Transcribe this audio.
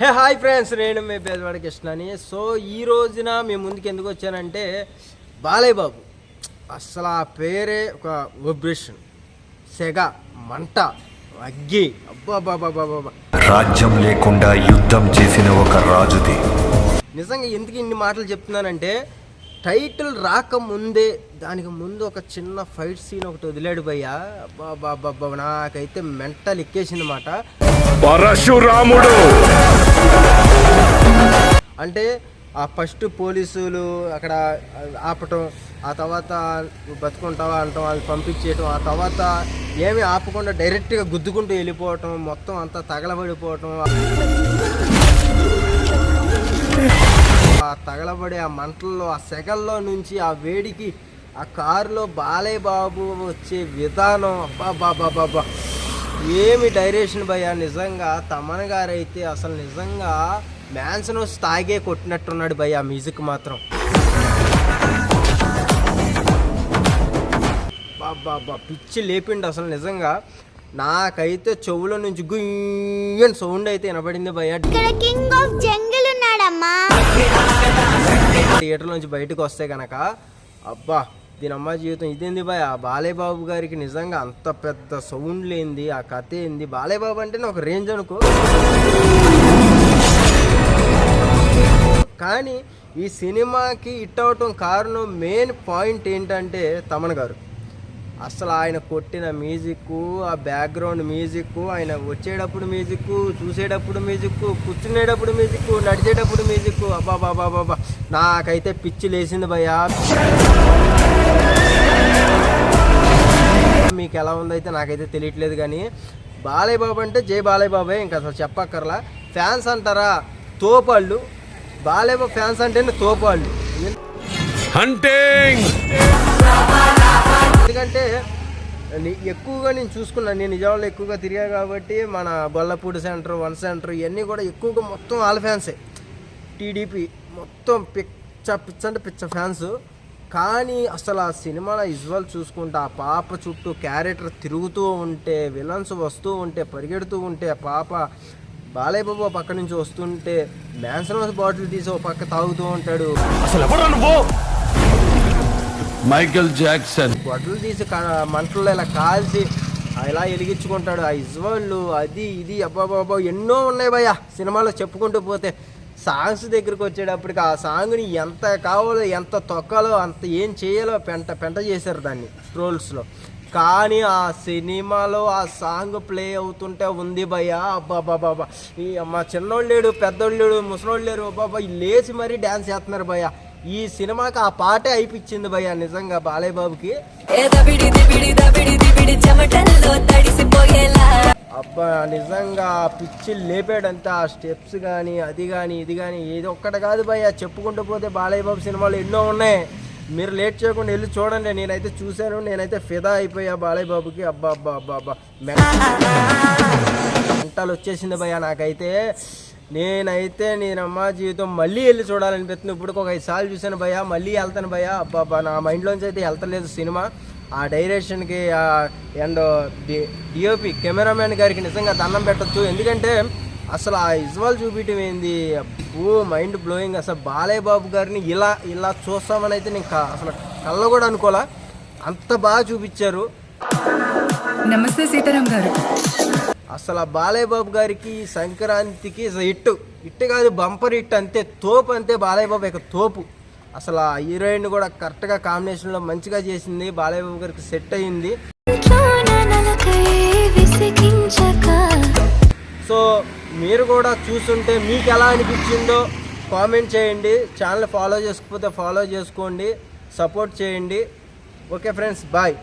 Hey hi friends నేను మీ పేదవాడి కృష్ణని. So ఈ రోజున మీ ముందుకు ఎందుకు వచ్చానంటే బాలయ్య బాబు అసలు ఆ పేరే ఒక వైబ్రేషన్ సెగ మంట అగ్గి. అబ్బా బాబా బాబా రాజ్యం లేకుండా యుద్ధం చేసిన ఒక రాజుది. నిజంగా ఎందుకు ఇన్ని మాటలు చెప్తున్నానంటే టైటిల్ రాకముందే దానికి ముందు ఒక చిన్న ఫైట్ సీన్ ఒకటి వదిలాడు భయ్యా. బాబా నాకైతే మెంటల్ ఎక్కేసింది మాట. పరశురాముడు! అంటే ఆ ఫస్ట్ పోలీసులు అక్కడ ఆపటం ఆ తర్వాత బతుకుంటావా అంటాం వాళ్ళు పంపించేయటం ఆ తర్వాత ఏమి ఆపకుండా డైరెక్ట్గా గుద్దుకుంటూ వెళ్ళిపోవటం మొత్తం అంతా తగలబడిపోవటం. ఆ తగలబడి ఆ మంటల్లో ఆ సెగల్లో నుంచి ఆ వేడికి ఆ కారులో బాలయ్య బాబు వచ్చే విధానం. అబ్బా బాబా బాబా ఏమి డైరెక్షన్ భయ్యా నిజంగా తమన్ గారు అయితే అసలు నిజంగా మ్యాన్సన్ తాగే కొట్టినట్టున్నాడు భయ్య ఆ మ్యూజిక్ మాత్రం. బాబా పిచ్చి లేపిండు అసలు నిజంగా. నాకైతే చెవుల నుంచి గుయ్యని సౌండ్ అయితే వినబడింది భయ కింగ్ ఆఫ్ జంగిల్ థియేటర్ నుంచి బయటకు వస్తే కనుక అబ్బా దీని అమ్మ జీవితం ఇదేంది బాయ్ ఆ బాలయ్యబాబు గారికి నిజంగా అంత పెద్ద సౌండ్ లేనిది ఆ కథ ఏంది? బాలయ్య బాబు అంటేనే ఒక రేంజ్ అనుకో. కానీ ఈ సినిమాకి హిట్ అవటం కారణం మెయిన్ పాయింట్ ఏంటంటే తమన్ గారు. అసలు ఆయన కొట్టిన మ్యూజిక్ ఆ బ్యాక్గ్రౌండ్ మ్యూజిక్ ఆయన వచ్చేటప్పుడు మ్యూజిక్ చూసేటప్పుడు మ్యూజిక్ కూర్చునేటప్పుడు మ్యూజిక్ నడిచేటప్పుడు మ్యూజిక్ అబ్బా బాబా బాబా నాకైతే పిచ్చి లేచింది భయ్యా. మీకు ఎలా ఉందైతే నాకైతే తెలియట్లేదు కానీ బాలయ్య బాబు అంటే జై బాలయ్య బాబే ఇంకా అసలు చెప్పక్కర్లా. ఫ్యాన్స్ అంటారా? తోపాళ్ళు. బాలయ్య బాబు ఫ్యాన్స్ అంటేనే తోపాళ్ళు. హంటింగ్ ఎందుకంటే ఎక్కువగా నేను చూసుకున్నాను నేను నిజామాబాద్లో ఎక్కువగా తిరిగా కాబట్టి మన గొల్లపూడి సెంటర్ వన్ సెంటర్ ఇవన్నీ కూడా ఎక్కువగా మొత్తం వాళ్ళ ఫ్యాన్సే. టీడీపీ. మొత్తం పిచ్చ పిచ్చ అంటే పిచ్చ ఫ్యాన్స్. కానీ అసలు ఆ సినిమాలో విజువల్ చూసుకుంటే ఆ పాప చుట్టూ క్యారెక్టర్ తిరుగుతూ ఉంటే విలన్స్ వస్తూ ఉంటే పరిగెడుతూ ఉంటే ఆ పాప బాలయ్య బాబు ఆ పక్క నుంచి వస్తుంటే మ్యాన్సన్ బాటిల్ తీసి ఒక పక్క తాగుతూ ఉంటాడు. అసలు ఎవరు నువ్వు? మైకేల్ జాక్సన్ బట్టలు తీసి క- మంటల్లో ఇలా కాల్చి ఇలా వెలిగించుకుంటాడు. ఆ ఇజ్వాళ్ళు అది ఇది అబ్బాబాబా ఎన్నో ఉన్నాయి భయ్య సినిమాలో చెప్పుకుంటూ పోతే. సాంగ్స్ దగ్గరికి వచ్చేటప్పటికి ఆ సాంగ్ని ఎంత కావాలో ఎంత తొక్కాలో అంత ఏం చేయాలో పెంట పెంట చేశారు దాన్ని ట్రోల్స్లో కానీ ఆ సినిమాలో ఆ సాంగ్ ప్లే అవుతుంటే ఉంది భయ్య అబ్బాబాబా ఈ మా చిన్నోళ్ళు లేడు పెద్దోళ్ళు లేడు ముసలోళ్ళు లేరు అబ్బాబా లేచి మరీ డ్యాన్స్ చేస్తున్నారు భయ్య. ఈ సినిమాకి ఆ పాటే అయిపించింది భయ్య నిజంగా బాలయ్య బాబుకి. అబ్బా నిజంగా ఆ పిచ్చి లేపాడంతా ఆ స్టెప్స్ కానీ అది కానీ ఇది కానీ ఏది ఒక్కటి కాదు భయ్య. చెప్పుకుంటూ పోతే బాలయ్య బాబు సినిమాలు ఎన్నో ఉన్నాయి. మీరు లేట్ చేయకుండా వెళ్ళి చూడండి. నేనైతే చూశాను. నేనైతే ఫిదా అయిపోయా బాలయ్య బాబుకి అబ్బా అబ్బా అబ్బా. అబ్బా మెంటలు వచ్చేసింది భయ్య నాకైతే. నేనైతే నేను అమ్మ జీవితం మళ్ళీ వెళ్ళి చూడాలనిపిస్తుంది. ఇప్పుడు ఒక ఐదు సార్లు చూశాను భయ్య. మళ్ళీ వెళ్తాను భయ్య. అబ్బా అబ్బా నా మైండ్లోంచి అయితే వెళ్తలేదు సినిమా. ఆ డైరెక్షన్కి అండ్ డిఓపి కెమెరామెన్ గారికి నిజంగా దండం పెట్టచ్చు. ఎందుకంటే అసలు ఆ విజువల్ చూపించడం ఏంది? అబ్బో మైండ్ బ్లోయింగ్. అసలు బాలయ్య బాబు గారిని ఇలా ఇలా చూస్తామని అయితే నేను అసలు కళ్ళ కూడా అనుకోలే. అంత బాగా చూపించారు. నమస్తే సీతారాం గారు. అసలు ఆ బాలయ్య బాబు గారికి సంక్రాంతికి హిట్ హిట్ కాదు బంపర్ హిట్ అంతే తోపు అంతే బాలయ్య బాబు యొక్క తోపు. అసలు ఆ హీరోయిన్ కూడా కరెక్ట్గా కాంబినేషన్లో మంచిగా చేసింది. బాలయ్యబాబు గారికి సెట్ అయ్యింది సో మీరు కూడా చూస్తుంటే మీకు ఎలా అనిపించిందో కామెంట్ చేయండి. ఛానల్ ఫాలో చేసుకోకపోతే ఫాలో చేసుకోండి. సపోర్ట్ చేయండి. Okay friends bye